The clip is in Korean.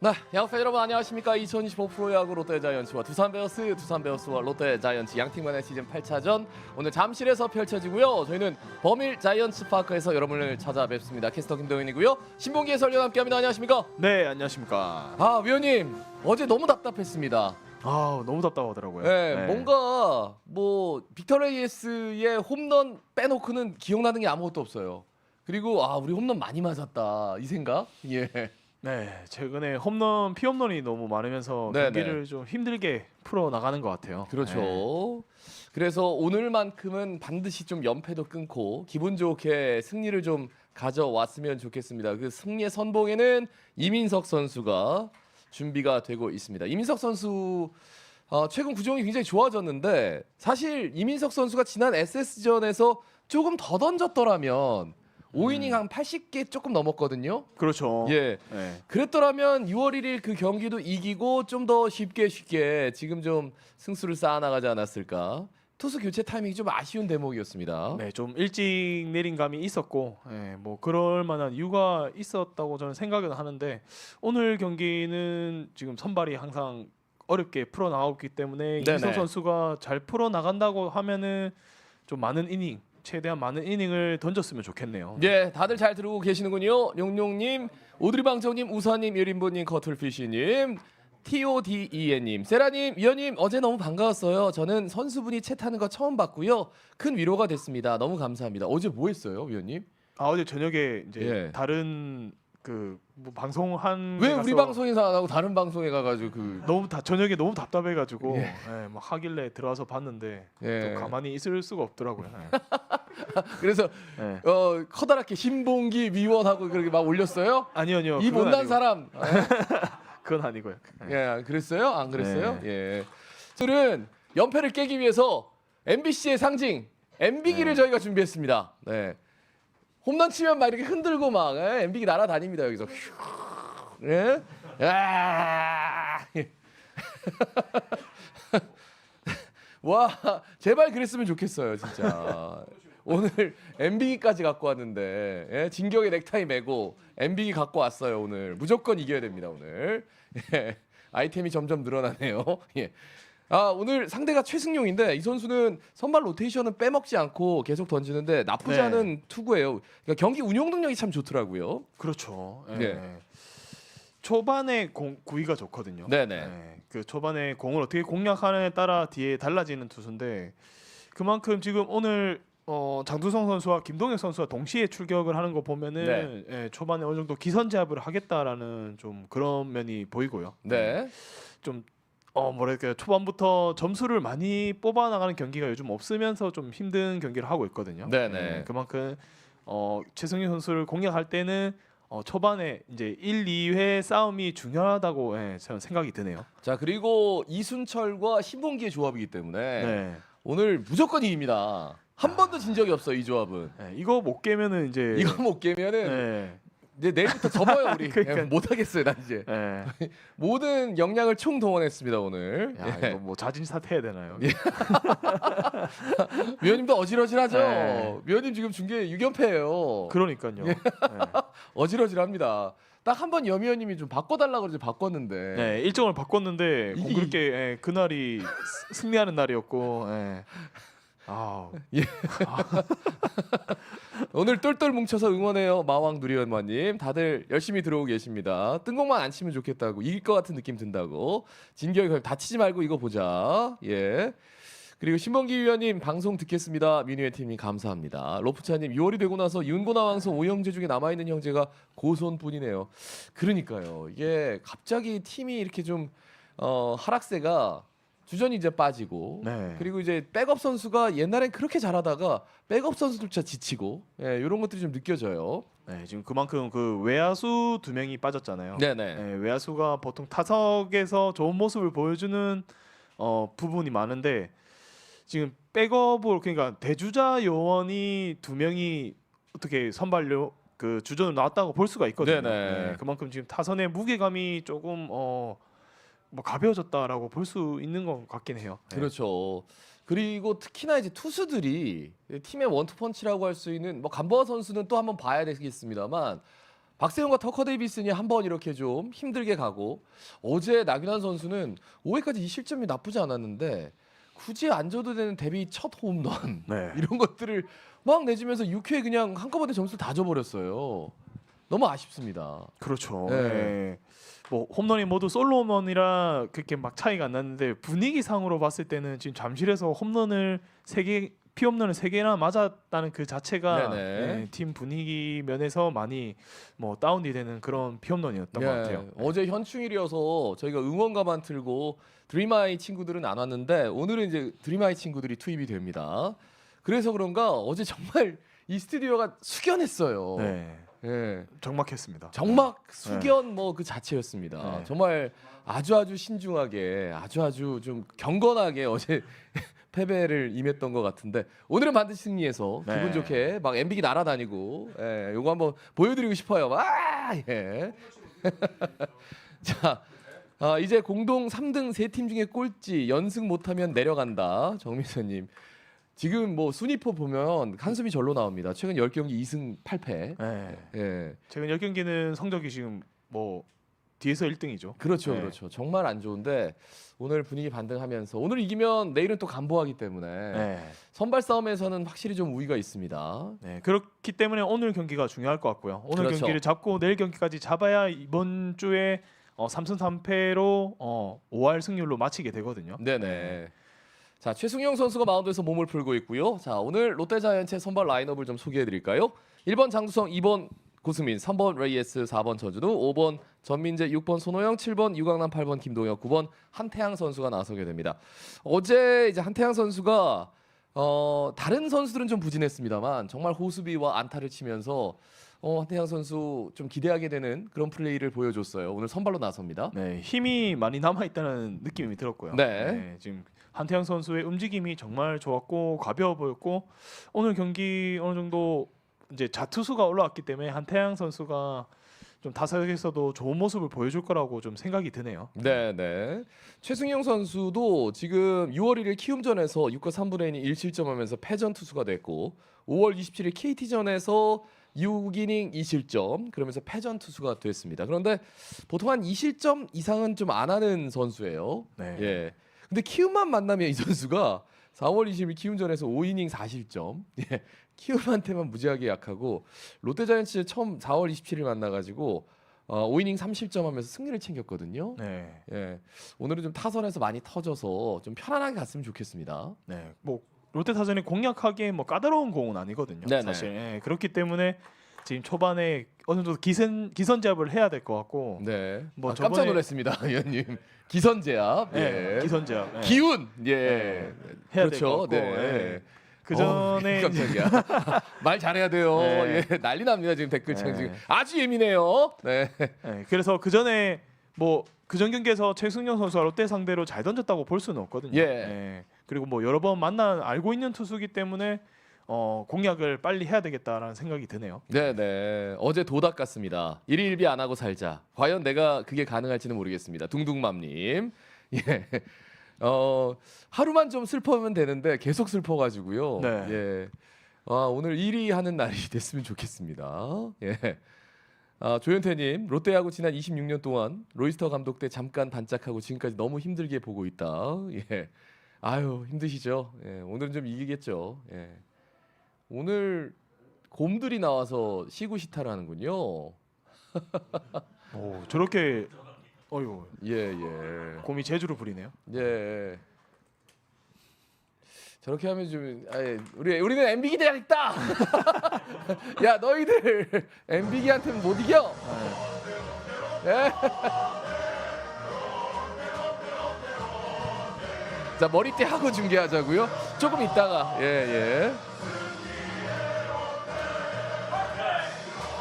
네, 야구팬 여러분 안녕하십니까? 2025 프로야구 롯데자이언츠와 두산베어스, 두산베어스와 롯데자이언츠 양팀간의 시즌 8차전 오늘 잠실에서 펼쳐지고요. 저희는 범일 자이언츠 파크에서 여러분을 찾아뵙습니다. 캐스터 김동현이고요. 신봉기 해설위원 함께합니다. 안녕하십니까? 네 안녕하십니까. 아 위원님 어제 너무 답답했습니다. 아 너무 답답하더라고요. 네, 뭔가 뭐 빅터 레이에스의 홈런 빼놓고는 기억나는 게 아무것도 없어요. 그리고 아 우리 홈런 많이 맞았다 이 생각. 예. 네 최근에 홈런 피홈런이 너무 많으면서 네, 경기를 좀 힘들게 풀어 나가는 것 같아요. 그렇죠. 네. 그래서 오늘만큼은 반드시 좀 연패도 끊고 기분 좋게 승리를 좀 가져왔으면 좋겠습니다. 그 승리의 선봉에는 이민석 선수가 준비가 되고 있습니다. 이민석 선수 어, 최근 구종이 굉장히 좋아졌는데 사실 이민석 선수가 지난 SS전에서 조금 더 던졌더라면 5이닝 한 80개 조금 넘었거든요. 그렇죠. 예. 네. 그랬더라면 6월 1일 그 경기도 이기고 좀 더 쉽게 쉽게 지금 좀 승수를 쌓아 나가지 않았을까. 투수 교체 타이밍이 좀 아쉬운 대목이었습니다. 네, 좀 일찍 내린 감이 있었고, 예, 뭐 그럴 만한 이유가 있었다고 저는 생각은 하는데 오늘 경기는 지금 선발이 항상 어렵게 풀어 나가기 때문에 네네. 이성 선수가 잘 풀어 나간다고 하면은 좀 많은 이닝, 최대한 많은 이닝을 던졌으면 좋겠네요. 예, 다들 잘 들고 계시는군요. 용용님, 오드리방정님, 우사님, 유림보님, 커틀피쉬님, TODEN님, 세라님, 위원님 어제 너무 반가웠어요. 저는 선수분이 채 타는 거 처음 봤고요. 큰 위로가 됐습니다. 너무 감사합니다. 어제 뭐 했어요, 위원님? 아 어제 저녁에 이제 예. 다른 그뭐 방송한 왜 데 우리 가서 방송에서 안 하고 다른 방송에 가가지고 그 너무 다 저녁에 너무 답답해가지고 예. 예. 막 하길래 들어와서 봤는데 예. 또 가만히 있을 수가 없더라고요. 그래서 예. 예. 어 커다랗게 신봉기 위원하고 그렇게 막 올렸어요? 아니요 아니요. 이 그건 못난 아니고. 사람. 그건 아니고요. 예. 예, 그랬어요? 안 그랬어요? 네. 예. 오늘은 연패를 깨기 위해서 MBC의 상징 MB기를 네. 저희가 준비했습니다. 네. 홈런 치면 막 이렇게 흔들고 막 예, MB기 날아다닙니다 여기서. 휴. 예? 야! 와, 제발 그랬으면 좋겠어요, 진짜. 오늘 MB기까지 갖고 왔는데 예? 진격의 넥타이 메고 MB기 갖고 왔어요 오늘 무조건 이겨야 됩니다 오늘 예. 아이템이 점점 늘어나네요 예. 아 오늘 상대가 최승용인데 이 선수는 선발 로테이션은 빼먹지 않고 계속 던지는데 나쁘지 네. 않은 투구예요 그러니까 경기 운용 능력이 참 좋더라고요 그렇죠. 예. 네. 초반에 공 구위가 좋거든요. 네네. 예. 그 초반에 공을 어떻게 공략하느냐에 따라 뒤에 달라지는 투수인데 그만큼 지금 오늘 어, 장두성 선수와 김동혁 선수가 동시에 출격을 하는 거 보면은 예, 초반에 어느 정도 기선제압을 하겠다라는 좀 그런 면이 보이고요. 네 좀 어, 뭐랄까 초반부터 점수를 많이 뽑아 나가는 경기가 요즘 없으면서 좀 힘든 경기를 하고 있거든요. 네네. 예, 그만큼 어, 최승희 선수를 공략할 때는 어, 초반에 이제 1, 2회 싸움이 중요하다고 예, 저는 생각이 드네요. 자 그리고 이순철과 신봉기의 조합이기 때문에 네. 오늘 무조건 이깁니다 한 번도 진 적이 없어 이 조합은 예, 이거 못 깨면은 이제 이거 못 깨면은 예, 이제 내일부터 접어요 우리 그러니까. 예, 못 하겠어요 나 이제 예. 모든 역량을 총 동원했습니다 오늘 야, 예. 이거 뭐 자진 사퇴해야 되나요? 위원님도 어질어질하죠 네. 위원님 지금 중계 6연패예요 그러니까요. 예. 어질어질합니다 딱 한 번 여미원님이 좀 바꿔달라고 그래서 바꿨는데 네, 일정을 바꿨는데 이게- 공교롭게 예, 그날이 스- 승리하는 날이었고 예. 아, 오늘 똘똘 뭉쳐서 응원해요 마왕 누리연마님. 다들 열심히 들어오고 계십니다. 뜬공만 안 치면 좋겠다고 이길 것 같은 느낌 든다고. 진격이 그럼 다치지 말고 이거 보자. 예. 그리고 신범기 위원님 방송 듣겠습니다. 미니의 팀님 감사합니다. 로프차님 6월이 되고 나서 윤고나 왕성 오형제 중에 남아있는 형제가 고손뿐이네요. 그러니까요. 이게 갑자기 팀이 이렇게 좀 어, 하락세가 주전이 이제 빠지고 네. 그리고 이제 백업 선수가 옛날엔 그렇게 잘하다가 백업 선수들조차 지치고 예, 이런 것들이 좀 느껴져요. 네, 지금 그만큼 그 외야수 두 명이 빠졌잖아요. 네네. 네, 외야수가 보통 타석에서 좋은 모습을 보여주는 어, 부분이 많은데 지금 백업으로 그러니까 대주자 요원이 두 명이 어떻게 선발요 그 주전으로 나왔다고 볼 수가 있거든요. 네네. 네, 그만큼 지금 타선의 무게감이 조금 어, 뭐 가벼워졌다라고 볼 수 있는 것 같긴 해요. 네. 그렇죠. 그리고 특히나 이제 투수들이 팀의 원투펀치라고 할 수 있는 뭐 간보아 선수는 또 한번 봐야 되겠습니다만 박세웅과 터커 데이비슨이 한 번 이렇게 좀 힘들게 가고 어제 나균환 선수는 5회까지 이 실점이 나쁘지 않았는데 굳이 안 줘도 되는 데뷔 첫 홈런 네. 이런 것들을 막 내주면서 6회 그냥 한꺼번에 점수를 다 줘버렸어요. 너무 아쉽습니다. 그렇죠. 네. 네. 뭐 홈런이 모두 솔로 홈런이라 그렇게 막 차이가 안 났는데 분위기상으로 봤을 때는 지금 잠실에서 홈런을 세개 피홈런을 세 개나 맞았다는 그 자체가. 네, 팀 분위기 면에서 많이 뭐 다운이 되는 그런 피홈런이었던 것 예, 같아요. 어제 현충일이어서 저희가 응원가만 틀고 드림아이 친구들은 안 왔는데 오늘은 이제 드림아이 친구들이 투입이 됩니다. 그래서 그런가 어제 정말 이 스튜디오가 숙연했어요. 네. 예. 정막했습니다. 정막 숙연 뭐그 자체였습니다. 네. 정말 아주 아주 신중하게 아주 아주 좀 경건하게 어제 패배를 임했던 것 같은데 오늘은 반드시 승리해서 네. 기분 좋게 막 MB기 날아다니고 예, 요거 한번 보여드리고 싶어요. 아 예. 자. 아, 이제 공동 3등 세 팀 중에 꼴찌 연승 못하면 내려간다 정민서님 지금 뭐 순위표 보면 한숨이 절로 나옵니다 최근 10경기 2승 8패 네. 예. 최근 10경기는 성적이 지금 뭐 뒤에서 1등이죠. 그렇죠, 네. 그렇죠. 정말 안 좋은데 오늘 분위기 반등하면서 오늘 이기면 내일은 또 간보하기 때문에 네. 선발 싸움에서는 확실히 좀 우위가 있습니다. 네, 그렇기 때문에 오늘 경기가 중요할 것 같고요. 오늘 그렇죠. 경기를 잡고 내일 경기까지 잡아야 이번 주에 어, 3승 3패로 어, 5할 승률로 마치게 되거든요. 네네. 자 최승용 선수가 마운드에서 몸을 풀고 있고요. 자 오늘 롯데자이언츠의 선발 라인업을 좀 소개해 드릴까요? 1번 장두성, 2번 고승민, 3번 레이에스, 4번 전준우, 5번 전민재, 6번 손호영, 7번 유강남, 8번 김동혁, 9번 한태양 선수가 나서게 됩니다. 어제 이제 한태양 선수가 어, 다른 선수들은 좀 부진했습니다만 정말 호수비와 안타를 치면서 어, 한태양 선수 좀 기대하게 되는 그런 플레이를 보여줬어요. 오늘 선발로 나섭니다. 네, 힘이 많이 남아 있다는 느낌이 들었고요. 네. 지금 한태양 선수의 움직임이 정말 좋았고 가벼워 보였고 오늘 경기 어느 정도 이제 자투수가 올라왔기 때문에 한태양 선수가 좀 타석에서도 좋은 모습을 보여줄 거라고 좀 생각이 드네요. 네, 네. 최승용 선수도 지금 6월 1일 키움전에서 6과 3분의 2 1실점하면서 패전 투수가 됐고 5월 27일 KT전에서 6이닝 2실점 그러면서 패전 투수가 됐습니다. 그런데 보통 한 2실점 이상은 좀 안 하는 선수예요. 네. 예. 근데 키움만 만나면 이 선수가 4월 20일 키움전에서 5이닝 4실점. 예. 키움한테만 무지하게 약하고 롯데자이언츠 처음 4월 27일 만나가지고 어, 5이닝 3실점 하면서 승리를 챙겼거든요. 네. 예. 오늘은 좀 타선에서 많이 터져서 좀 편안하게 갔으면 좋겠습니다. 네, 뭐 롯데 타선이 공략하기에 뭐 까다로운 공은 아니거든요. 네네. 사실 예, 그렇기 때문에 지금 초반에 어느 정도 기선 기선제압을 해야 될 것 같고, 네. 뭐 아, 깜짝 저번에- 놀랐습니다, 의원님. 기선제압. 예, 예. 기선제압 예, 기운. 예. 네. 해야 될것 그렇죠. 같고, 네. 예. 그 어, 전에 깜짝이야. 말 잘해야 돼요. 네. 예, 난리 납니다 지금 댓글창 네. 지금 아주 예민해요. 네. 예, 그래서 그 전에 뭐 그전 경기에서 최승용 선수가 롯데 상대로 잘 던졌다고 볼 수는 없거든요. 예. 그리고 뭐 여러 번 만나 알고 있는 투수기 때문에 어, 공략을 빨리 해야 되겠다라는 생각이 드네요. 네, 네. 어제 도닥 같습니다. 일일비 안 하고 살자. 과연 내가 그게 가능할지는 모르겠습니다. 둥둥맘님. 예. 어 하루만 좀 슬퍼하면 되는데 계속 슬퍼가지고요. 네. 예. 아 오늘 1위 하는 날이 됐으면 좋겠습니다. 예. 아, 조현태님 롯데하고 지난 26년 동안 로이스터 감독 때 잠깐 반짝하고 지금까지 너무 힘들게 보고 있다. 예. 아유 힘드시죠. 예. 오늘은 좀 이기겠죠. 예. 오늘 곰들이 나와서 시구시타를 하는군요. 오, 저렇게 어유 예, 예. 곰이 재주를 부리네요. 예. 저렇게 하면 좀 아예 우리 우리는 MB기대가 있다. 야, 너희들 MB기한테는 못 이겨. 예. 자, 머리띠 하고 중계하자고요. 조금 있다가. 예, 예.